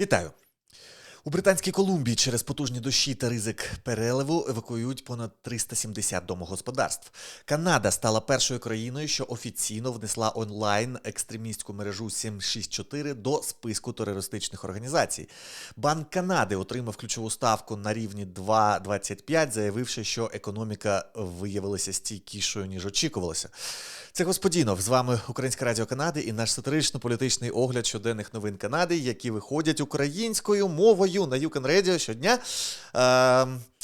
Вітаю! У Британській Колумбії через потужні дощі та ризик переливу евакуюють понад 370 домогосподарств. Канада стала першою країною, що офіційно внесла онлайн екстремістську мережу 764 до списку терористичних організацій. Банк Канади отримав ключову ставку на рівні 2,25, заявивши, що економіка виявилася стійкішою ніж очікувалося. Це Господінов. З вами Українське Радіо Канади і наш сатирично-політичний огляд щоденних новин Канади, які виходять українською мовою на Юкен Radio щодня. Е,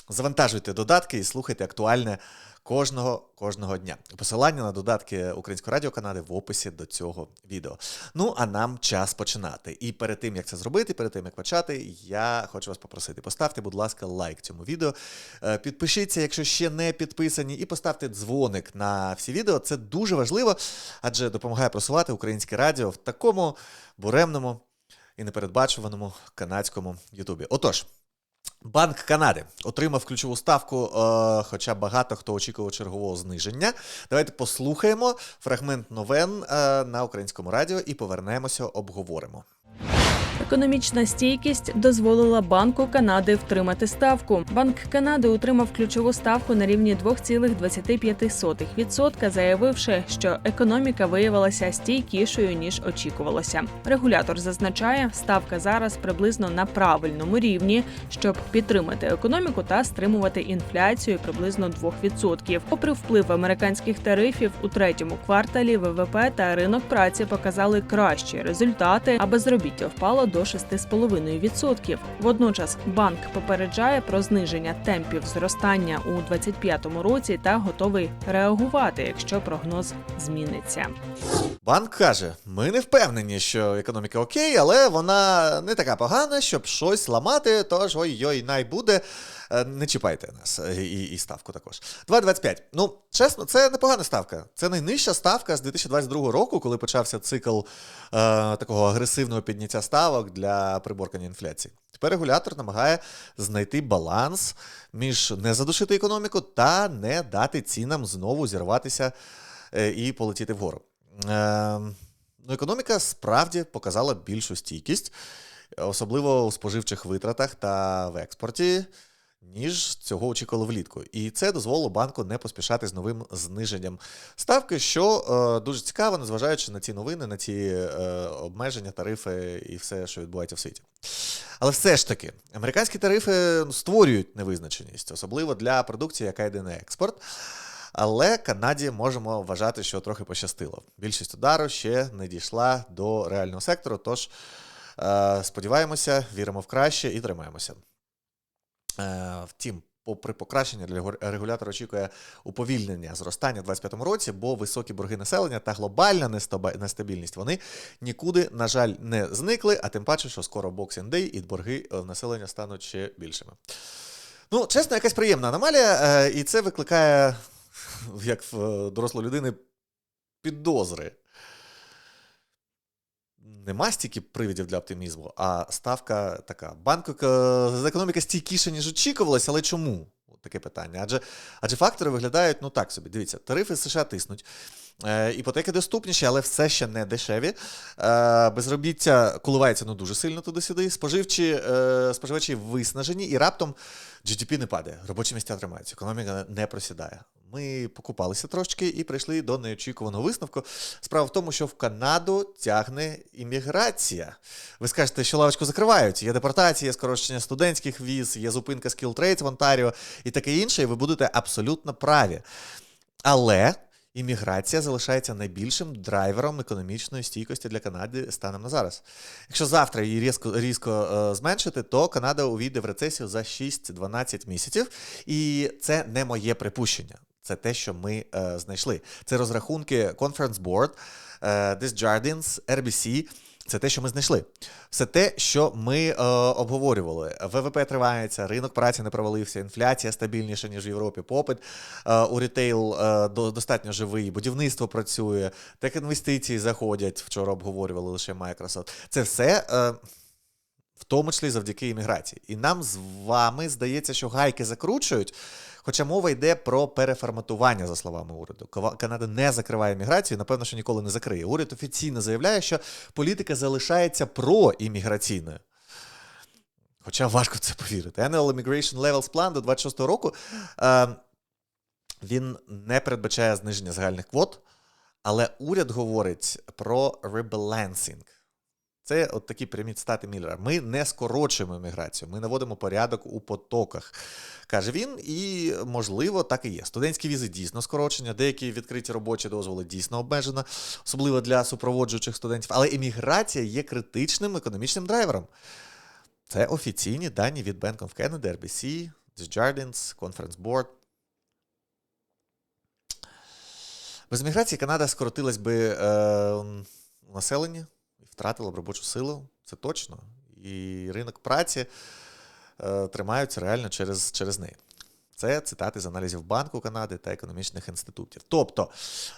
завантажуйте додатки і слухайте актуальне кожного кожного дня. Посилання на додатки Українського Радіо Канади в описі до цього відео. Ну а нам час починати. І перед тим як це зробити, перед тим як почати, я хочу вас попросити. Поставте, будь ласка, лайк цьому відео. Е, Підпишіться, якщо ще не підписані, і поставте дзвоник на всі відео. Це дуже важливо, адже допомагає просувати українське радіо в такому буремному і непередбачуваному канадському Ютубі. Отож. Банк Канади отримав ключову ставку, е, хоча багато хто очікував чергового зниження. Давайте послухаємо фрагмент новин е, на українському радіо і повернемося, обговоримо. Економічна стійкість дозволила Банку Канади втримати ставку. Банк Канади утримав ключову ставку на рівні 2,25%, заявивши, що економіка виявилася стійкішою ніж очікувалося. Регулятор зазначає, ставка зараз приблизно на правильному рівні, щоб підтримати економіку та стримувати інфляцію приблизно 2%. Попри вплив американських тарифів у третьому кварталі ВВП та ринок праці показали кращі результати, а безробіття впало до 6,5%. Водночас банк попереджає про зниження темпів зростання у 2025 році та готовий реагувати, якщо прогноз зміниться. Банк каже: ми не впевнені, що економіка окей, але вона не така погана, щоб щось ламати. Тож ой-ой, най буде. Е, Не чіпайте нас е, і, і ставку також. 2,25. Ну, чесно, це непогана ставка. Це найнижча ставка з 2022 року, коли почався цикл е, такого агресивного підняття ставок для приборкання інфляції. Тепер регулятор намагає знайти баланс між не задушити економіку та не дати цінам знову зірватися е, і полетіти вгору. Е, ну, економіка справді показала більшу стійкість, особливо у споживчих витратах та в експорті, ніж цього очікували влітку. І це дозволило банку не поспішати з новим зниженням ставки, що е, дуже цікаво, незважаючи на ці новини, на ці е, обмеження, тарифи і все, що відбувається в світі. Але все ж таки, американські тарифи створюють невизначеність, особливо для продукції, яка йде на експорт. Але Канаді можемо вважати, що трохи пощастило. Більшість удару ще не дійшла до реального сектору. Тож е, сподіваємося, віримо в краще і тримаємося. Е, втім, попри покращення, регулятор очікує уповільнення зростання у 2025 році, бо високі борги населення та глобальна нестабільність вони нікуди, на жаль, не зникли, а тим паче, що скоро Boxing Day і борги е, населення стануть ще більшими. Ну, чесно, якась приємна аномалія, е, і це викликає, як в дорослої людини, підозри. Нема стільки привідів для оптимізму, а ставка така. Банк е, економіка стійкіша, ніж очікувалося, але чому? Таке питання. Адже, адже фактори виглядають ну так собі. Дивіться, тарифи США тиснуть. Е, іпотеки доступніші, але все ще не дешеві. Е, безробіття коливається ну, дуже сильно туди-сюди. Споживчі, е, споживачі виснажені, і раптом GDP не падає, робочі місця тримаються, економіка не просідає. Ми покупалися трошки і прийшли до неочікуваного висновку. Справа в тому, що в Канаду тягне імміграція. Ви скажете, що лавочку закривають. Є депортація, скорочення студентських віз, є зупинка Trades в Онтаріо і таке інше, і ви будете абсолютно праві. Але імміграція залишається найбільшим драйвером економічної стійкості для Канади станом на зараз. Якщо завтра її різко, різко е, зменшити, то Канада увійде в рецесію за 6-12 місяців. І це не моє припущення. Це те, що ми е, знайшли. Це розрахунки Conference Board, е, Desjardins, RBC. Це те, що ми знайшли. Все те, що ми е, обговорювали. ВВП тривається, ринок праці не провалився, інфляція стабільніша, ніж в Європі. Попит е, у рітейл е, до, достатньо живий, будівництво працює, так інвестиції заходять. Вчора обговорювали лише Microsoft. Це все. Е, в тому числі завдяки імміграції. І нам з вами здається, що гайки закручують. Хоча мова йде про переформатування, за словами уряду. Канада не закриває міграцію, напевно, що ніколи не закриє. Уряд офіційно заявляє, що політика залишається проімміграційною. Хоча важко в це повірити. Annual Immigration Levels Plan до 26 року е, він не передбачає зниження загальних квот, але уряд говорить про rebalancing. Це от такі прямі цитати Міллера. Ми не скорочуємо міграцію, ми наводимо порядок у потоках, каже він. І, можливо, так і є. Студентські візи дійсно скорочення, деякі відкриті робочі дозволи дійсно обмежено, особливо для супроводжуючих студентів. Але імміграція є критичним економічним драйвером. Це офіційні дані від Bank of Canada, RBC, Desjardins, Conference Board. Без міграції Канада скоротилась би е, у населенні і втратила б робочу силу. Це точно. І ринок праці е, тримаються реально через, через неї. Це цитати з аналізів Банку Канади та економічних інститутів. Тобто,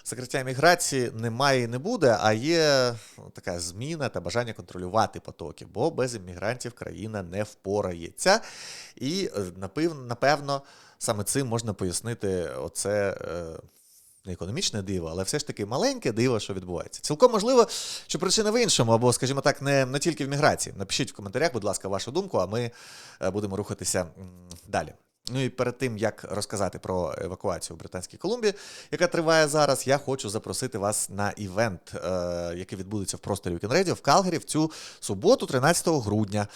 закриття міграції немає і не буде, а є ну, така зміна та бажання контролювати потоки, бо без іммігрантів країна не впорається. І е, напев- напевно, саме цим можна пояснити оце. Не економічне диво, але все ж таки маленьке диво, що відбувається. Цілком можливо, що причина в іншому, або, скажімо так, не, не тільки в міграції. Напишіть в коментарях, будь ласка, вашу думку, а ми е, будемо рухатися далі. Ну і перед тим як розказати про евакуацію в Британській Колумбії, яка триває зараз, я хочу запросити вас на івент, е, який відбудеться в просторі Weekend в Калгарі в цю суботу, 13 грудня.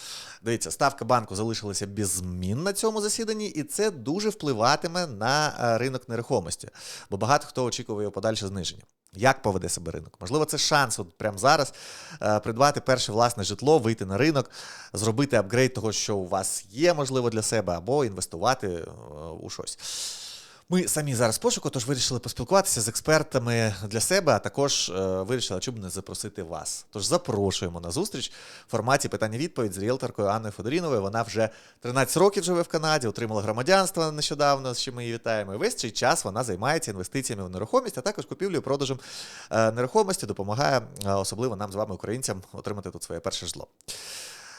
Дивіться, ставка банку залишилася без змін на цьому засіданні, і це дуже впливатиме на е, ринок нерухомості, бо багато хто очікує його подальше зниження. Як поведе себе ринок? Можливо, це шанс от прямо зараз е, придбати перше власне житло, вийти на ринок, зробити апгрейд того, що у вас є, можливо, для себе, або інвестувати е, у щось. Ми самі зараз пошуку, тож вирішили поспілкуватися з експертами для себе, а також е, вирішили, чому не запросити вас. Тож запрошуємо на зустріч в форматі питання-відповідь з ріелторкою Анною Федоріновою. Вона вже 13 років живе в Канаді, отримала громадянство нещодавно, з чим ми її вітаємо. І весь цей час вона займається інвестиціями в нерухомість, а також купівлею продажем е, нерухомості, допомагає е, особливо нам з вами, українцям, отримати тут своє перше житло.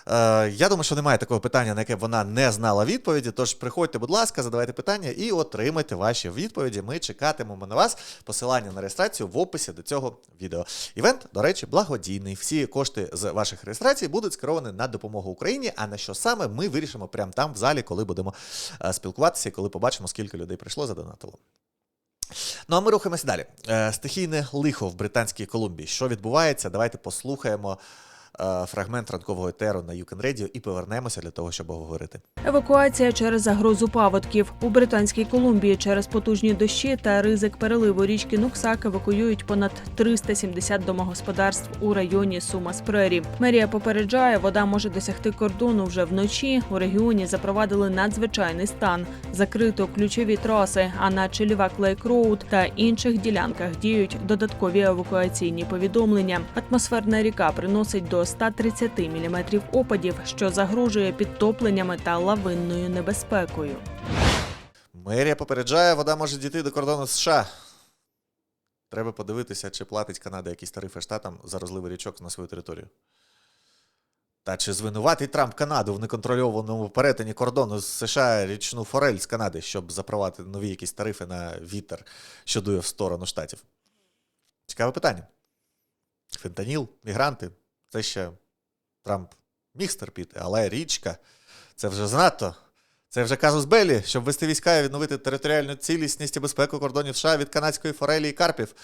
Е, Я думаю, що немає такого питання, на яке б вона не знала відповіді. Тож приходьте, будь ласка, задавайте питання і отримайте ваші відповіді. Ми чекатимемо на вас. Посилання на реєстрацію в описі до цього відео. Івент, до речі, благодійний. Всі кошти з ваших реєстрацій будуть скеровані на допомогу Україні. А на що саме ми вирішимо прямо там в залі, коли будемо е, спілкуватися і коли побачимо, скільки людей прийшло задонатило. Ну а ми рухаємося далі. Е, Стихійне лихо в Британській Колумбії. Що відбувається? Давайте послухаємо фрагмент ранкового етеру на Юкен Radio і повернемося для того, щоб обговорити. Евакуація через загрозу паводків у Британській Колумбії через потужні дощі та ризик переливу річки Нуксак евакуюють понад 370 домогосподарств у районі Сумас Прері. Мерія попереджає, вода може досягти кордону вже вночі. У регіоні запровадили надзвичайний стан, закрито ключові траси. А на Челівак Лейк Роуд та інших ділянках діють додаткові евакуаційні повідомлення. Атмосферна ріка приносить до 130 мм опадів, що загрожує підтопленнями та лавинною небезпекою. Мерія попереджає, вода може дійти до кордону США. Треба подивитися, чи платить Канада якісь тарифи штатам за розливи річок на свою територію. Та чи звинуватить Трамп Канаду в неконтрольованому перетині кордону з США річну форель з Канади, щоб запровадити нові якісь тарифи на вітер, що дує в сторону штатів? Цікаве питання. Фентаніл, мігранти, це ще Трамп міг стерпіти, але річка це вже занадто. Це вже казус Белі, щоб вести війська і відновити територіальну цілісність і безпеку кордонів США від канадської форелі і карпів.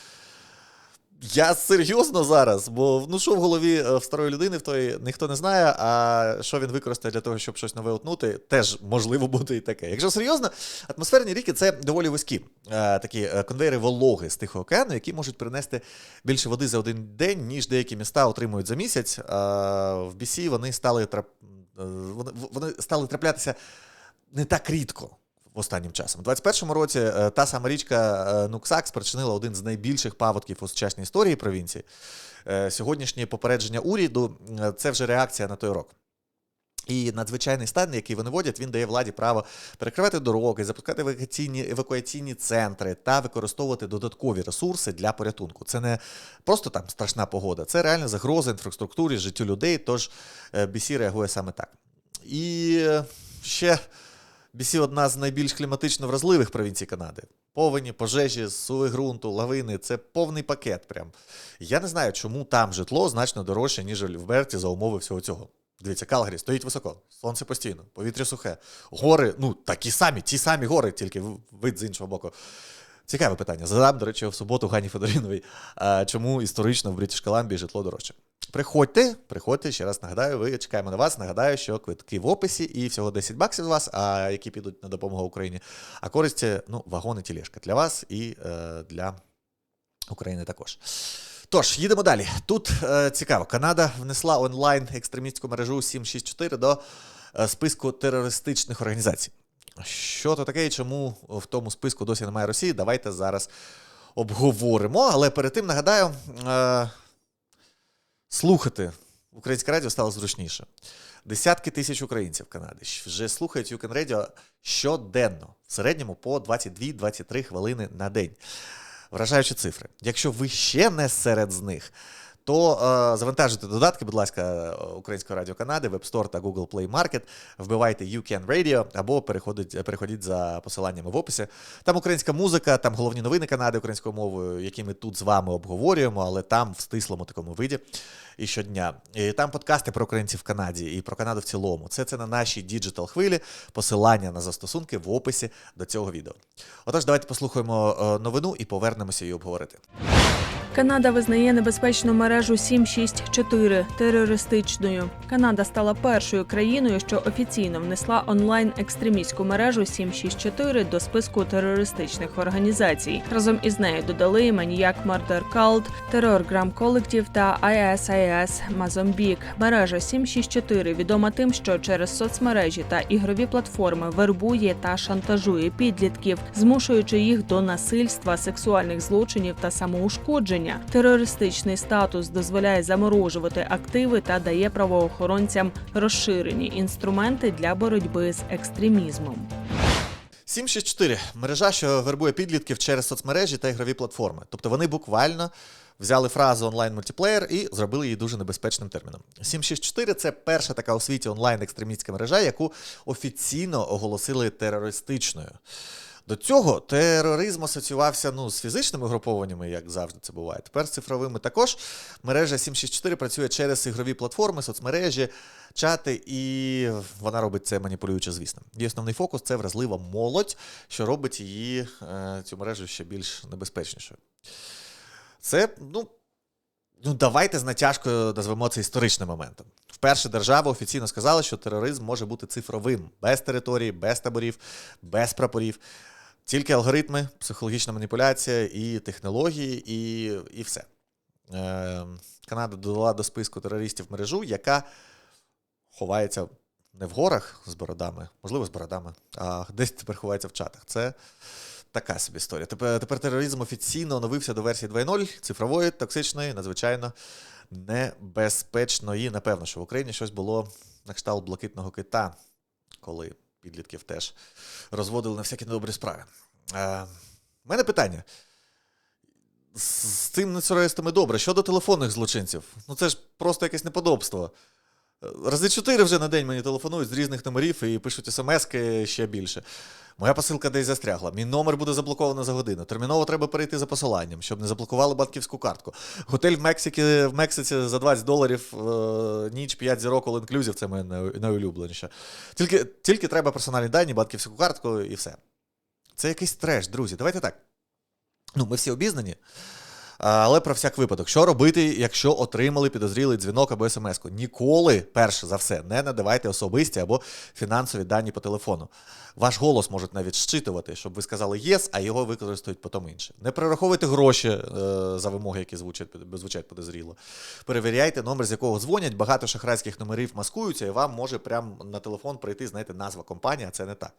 Я серйозно зараз, бо ну що в голові е, в старої людини в тої ніхто не знає, а що він використає для того, щоб щось нове утнути, теж можливо буде і таке. Якщо серйозно, атмосферні ріки це доволі вузькі е, такі е, конвейери вологи з Тихого океану, які можуть принести більше води за один день, ніж деякі міста отримують за місяць. Е, в BC вони стали трап... вони стали траплятися не так рідко. Останнім часом. У 21-му році е, та сама річка е, Нуксак спричинила один з найбільших паводків у сучасній історії провінції. Е, Сьогоднішнє попередження уряду це вже реакція на той рок. І надзвичайний стан, який вони вводять, він дає владі право перекривати дороги, запускати евакуаційні, евакуаційні центри та використовувати додаткові ресурси для порятунку. Це не просто там страшна погода, це реальна загроза інфраструктурі, життю людей. Тож BC реагує саме так. І ще BC одна з найбільш кліматично вразливих провінцій Канади. Повені, пожежі, суви ґрунту, лавини це повний пакет. Прям. Я не знаю, чому там житло значно дорожче, ніж в Альберті за умови всього цього. Дивіться, Калгарі стоїть високо, сонце постійно, повітря сухе. Гори, ну такі самі, ті самі гори, тільки вид з іншого боку. Цікаве питання. Задам, до речі, в суботу Гані Федоріновій, чому історично в Брitish Columbia житло дорожче. Приходьте, приходьте, ще раз нагадаю, ви чекаємо на вас. Нагадаю, що квитки в описі і всього 10 баксів з вас, а які підуть на допомогу Україні. А користь ну, вагони тілешка для вас і е, для України також. Тож, їдемо далі. Тут е, цікаво, Канада внесла онлайн екстремістську мережу 764 до е, списку терористичних організацій. Що то таке і чому в тому списку досі немає Росії? Давайте зараз обговоримо. Але перед тим нагадаю, е, слухати українське радіо стало зручніше. Десятки тисяч українців в Канаді вже слухають Юкен Радіо щоденно, в середньому по 22-23 хвилини на день. Вражаючі цифри. Якщо ви ще не серед з них, то е, завантажуйте додатки, будь ласка, Українського радіо Канади, Web Store та Google Play Market, вбивайте You Can Radio або переходіть, переходіть за посиланнями в описі. Там українська музика, там головні новини Канади українською мовою, які ми тут з вами обговорюємо, але там в стислому такому виді і щодня. І там подкасти про українців в Канаді і про Канаду в цілому. Це це на нашій діджитал хвилі. Посилання на застосунки в описі до цього відео. Отож, давайте послухаємо е, новину і повернемося її обговорити. Канада визнає небезпечну мережу 764 терористичною. Канада стала першою країною, що офіційно внесла онлайн екстремістську мережу 764 до списку терористичних організацій. Разом із нею додали Маніяк Murder Cult, Терор Грам Колектив та ISIS Мазомбік. Мережа 764 відома тим, що через соцмережі та ігрові платформи вербує та шантажує підлітків, змушуючи їх до насильства, сексуальних злочинів та самоушкодження. Терористичний статус дозволяє заморожувати активи та дає правоохоронцям розширені інструменти для боротьби з екстремізмом. 764 мережа, що вербує підлітків через соцмережі та ігрові платформи. Тобто вони буквально взяли фразу онлайн-мультиплеєр і зробили її дуже небезпечним терміном. 764 це перша така у світі онлайн-екстремістська мережа, яку офіційно оголосили терористичною. До цього тероризм асоціювався ну, з фізичними групованнями, як завжди це буває. Тепер з цифровими також. Мережа 764 працює через ігрові платформи, соцмережі, чати, і вона робить це маніпулюючи, звісно. Її основний фокус це вразлива молодь, що робить її е, цю мережу ще більш небезпечнішою. Це, ну. Ну, давайте з натяжкою назвемо це історичним моментом. Вперше держава офіційно сказала, що тероризм може бути цифровим, без території, без таборів, без прапорів. Тільки алгоритми, психологічна маніпуляція і технології, і, і все. Е, Канада додала до списку терористів мережу, яка ховається не в горах з бородами, можливо, з бородами, а десь тепер ховається в чатах. Це така собі історія. Тепер, тепер тероризм офіційно оновився до версії 2.0, цифрової, токсичної, надзвичайно небезпечної. Напевно, що в Україні щось було на кшталт блакитного кита, коли підлітків теж розводили на всякі недобрі справи. Е, мене питання. З, цим нецероїстами добре. Щодо телефонних злочинців, ну це ж просто якесь неподобство. Рази чотири вже на день мені телефонують з різних номерів і пишуть смски ще більше. Моя посилка десь застрягла. Мій номер буде заблоковано за годину. Терміново треба перейти за посиланням, щоб не заблокували банківську картку. Готель в Мексиці, в Мексиці за 20 доларів е, ніч 5 зірок all inclusive, це моє найулюбленіше. Тільки, тільки треба персональні дані, банківську картку і все. Це якийсь треш, друзі. Давайте так. Ну, ми всі обізнані. Але про всяк випадок, що робити, якщо отримали підозрілий дзвінок або смс-ку? Ніколи, перш за все, не надавайте особисті або фінансові дані по телефону. Ваш голос можуть навіть щитувати, щоб ви сказали єс, а його використають потім інше. Не перераховуйте гроші е, за вимоги, які звучать, звучать подозріло. Перевіряйте номер, з якого дзвонять. Багато шахрайських номерів маскуються, і вам може прямо на телефон прийти, знаєте, назва компанії, а це не так.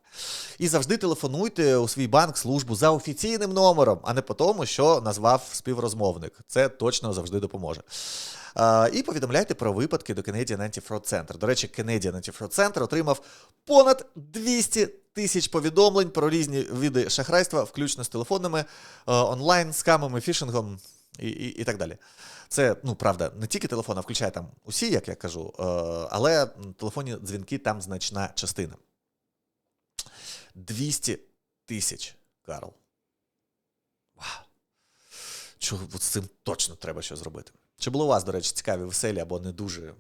І завжди телефонуйте у свій банк службу за офіційним номером, а не по тому, що назвав співрозмовник. Це точно завжди допоможе. І повідомляйте про випадки до Canadian Anti-Fraud Center. До речі, Canadian Anti-Fraud Center отримав понад 200 тисяч повідомлень про різні види шахрайства, включно з телефонними, е, онлайн, скамами, фішингом і, і, і так далі. Це, ну, правда, не тільки телефон, а включає там усі, як я кажу, е, але телефонні дзвінки там значна частина. 200 тисяч, Карл. Вау. От з цим точно треба щось зробити? Чи були у вас, до речі, цікаві, веселі або не дуже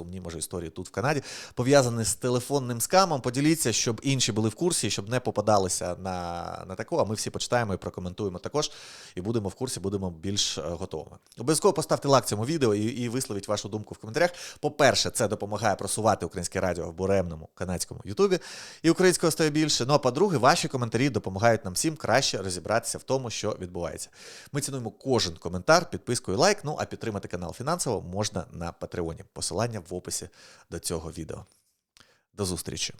сумні може історії тут в Канаді, пов'язані з телефонним скамом. Поділіться, щоб інші були в курсі, щоб не попадалися на, на таку. А ми всі почитаємо і прокоментуємо також. І будемо в курсі, будемо більш е, готовими. Обов'язково поставте лайк цьому відео і, і висловіть вашу думку в коментарях. По-перше, це допомагає просувати українське радіо в буремному канадському Ютубі, і українського стає більше. Ну а по-друге, ваші коментарі допомагають нам всім краще розібратися в тому, що відбувається. Ми цінуємо кожен коментар, підпискою лайк. Ну а підтримати канал фінансово можна на Патреоні. Посилання в описі до цього відео. До зустрічі!